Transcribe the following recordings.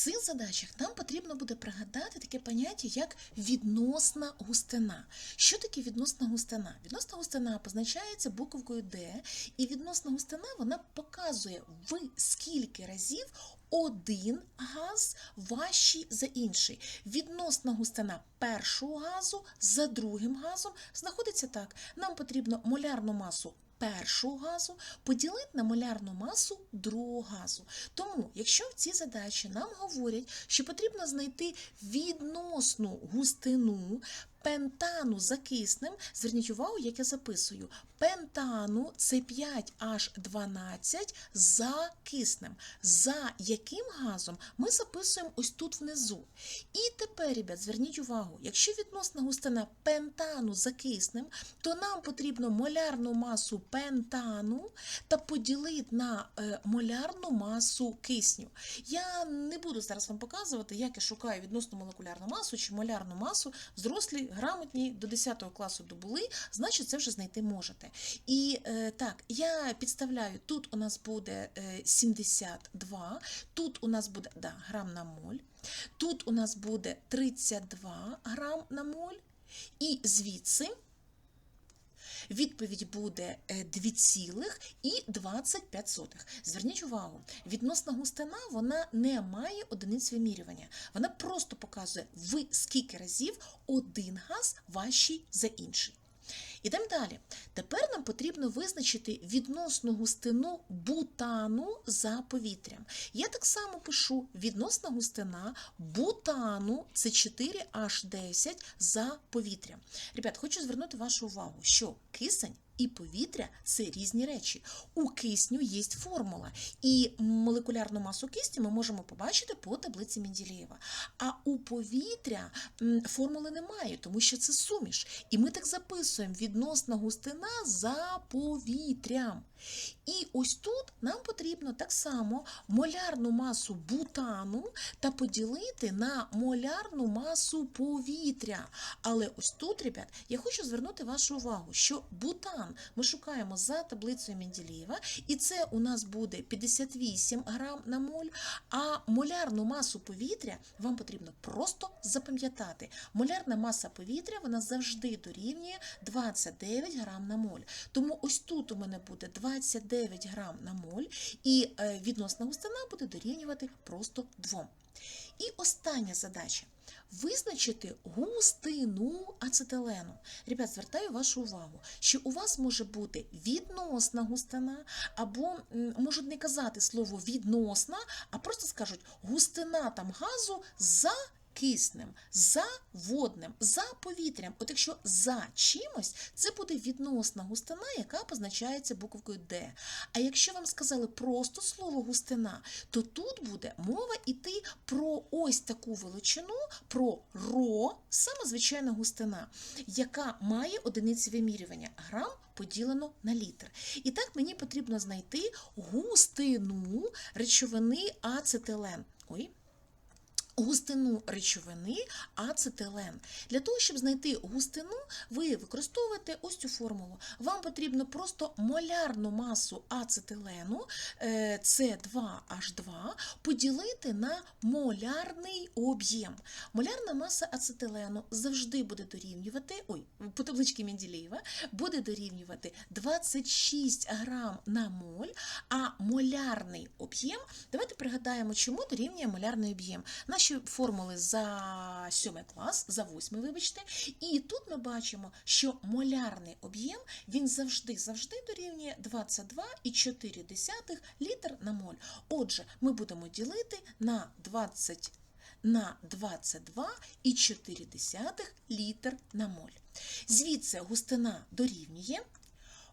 цих задачах нам потрібно буде пригадати таке поняття, як відносна густина. Що таке відносна густина? Відносна густина позначається буковкою Д, і відносна густина вона показує, в скільки разів один газ важчий за інший. Відносна густина першого газу за другим газом знаходиться так. Нам потрібно молярну масу першого газу поділити на молярну масу другого газу. Тому, якщо в цій задачі нам говорять, що потрібно знайти відносну густину пентану за киснем, зверніть увагу, як я записую. Пентану це 5H12 за киснем. За яким газом ми записуємо ось тут внизу. І тепер, ребят, зверніть увагу, якщо відносна густина пентану за киснем, то нам потрібно молярну масу пентану та поділити на е, молярну масу кисню. Я не буду зараз вам показувати, як я шукаю відносну молекулярну масу чи молярну масу. Взрослі, грамотні до 10 класу добули, значить це вже знайти можете. І е, так, я підставляю, тут у нас буде е, 72, тут у нас буде да, грам на моль, тут у нас буде 32 грам на моль, і звідси відповідь буде е, 2,25. Зверніть увагу, відносна густина вона не має одиниць вимірювання. Вона просто показує, ви скільки разів один газ важчий за інший. Ідемо далі. Тепер нам потрібно визначити відносну густину бутану за повітрям. Я так само пишу відносна густина бутану це 4H10 за повітрям. Ребят, хочу звернути вашу увагу, що кисень і повітря це різні речі. У кисню є формула, і молекулярну масу кисню ми можемо побачити по таблиці Менделєєва. А у повітря формули немає, тому що це суміш. І ми так записуємо відносна густина за повітрям. І ось тут нам потрібно так само молярну масу бутану та поділити на молярну масу повітря. Але ось тут, ребят, я хочу звернути вашу увагу, що бутан ми шукаємо за таблицею Менделєєва, і це у нас буде 58 грам на моль, а молярну масу повітря вам потрібно просто запам'ятати. Молярна маса повітря вона завжди дорівнює 29 грам на моль. Тому ось тут у мене буде 29 грам на моль, і е, відносна густина буде дорівнювати просто 2. І остання задача. Визначити густину ацетилену. Ребят, звертаю вашу увагу, що у вас може бути відносна густина, або можуть не казати слово відносна, а просто скажуть густина там газу за киснем, за водним, за повітрям. От якщо за чимось, це буде відносна густина, яка позначається буковкою Д. А якщо вам сказали просто слово густина, то тут буде мова йти про ось таку величину, про ро, саме звичайна густина, яка має одиниці вимірювання грам поділено на літр. І так мені потрібно знайти густину речовини ацетилен. Ой, густину речовини ацетилен. Для того, щоб знайти густину, ви використовуєте ось цю формулу. Вам потрібно просто молярну масу ацетилену, е, С2H2, поділити на молярний об'єм. Молярна маса ацетилену завжди буде дорівнювати, ой, по табличці Менделєєва, буде дорівнювати 26 грам на моль, а молярний об'єм, давайте пригадаємо, чому дорівнює молярний об'єм. Наші формули за 7 клас, за 8, вибачте, і тут ми бачимо, що молярний об'єм він завжди завжди дорівнює 22,4 літр на моль. Отже, ми будемо ділити на 20 на 22,4 літр на моль. Звідси густина дорівнює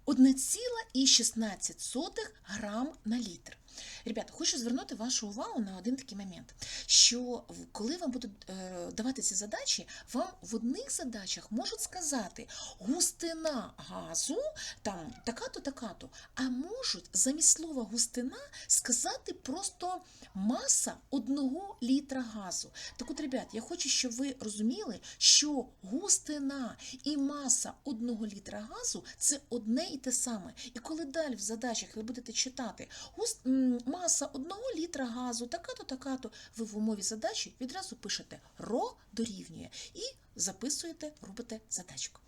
1,16 грам на літр. Ребята, хочу звернути вашу увагу на один такий момент, що коли вам будуть е, давати ці задачі, вам в одних задачах можуть сказати густина газу, там така-то, така-то, а можуть замість слова густина сказати просто маса одного літра газу. Так от, ребят, я хочу, щоб ви розуміли, що густина і маса одного літра газу це одне і те саме. І коли далі в задачах ви будете читати густ, м, м, маса одного літра газу, така-то, така-то. Ви в умові задачі відразу пишете ро дорівнює і записуєте, робите задачку.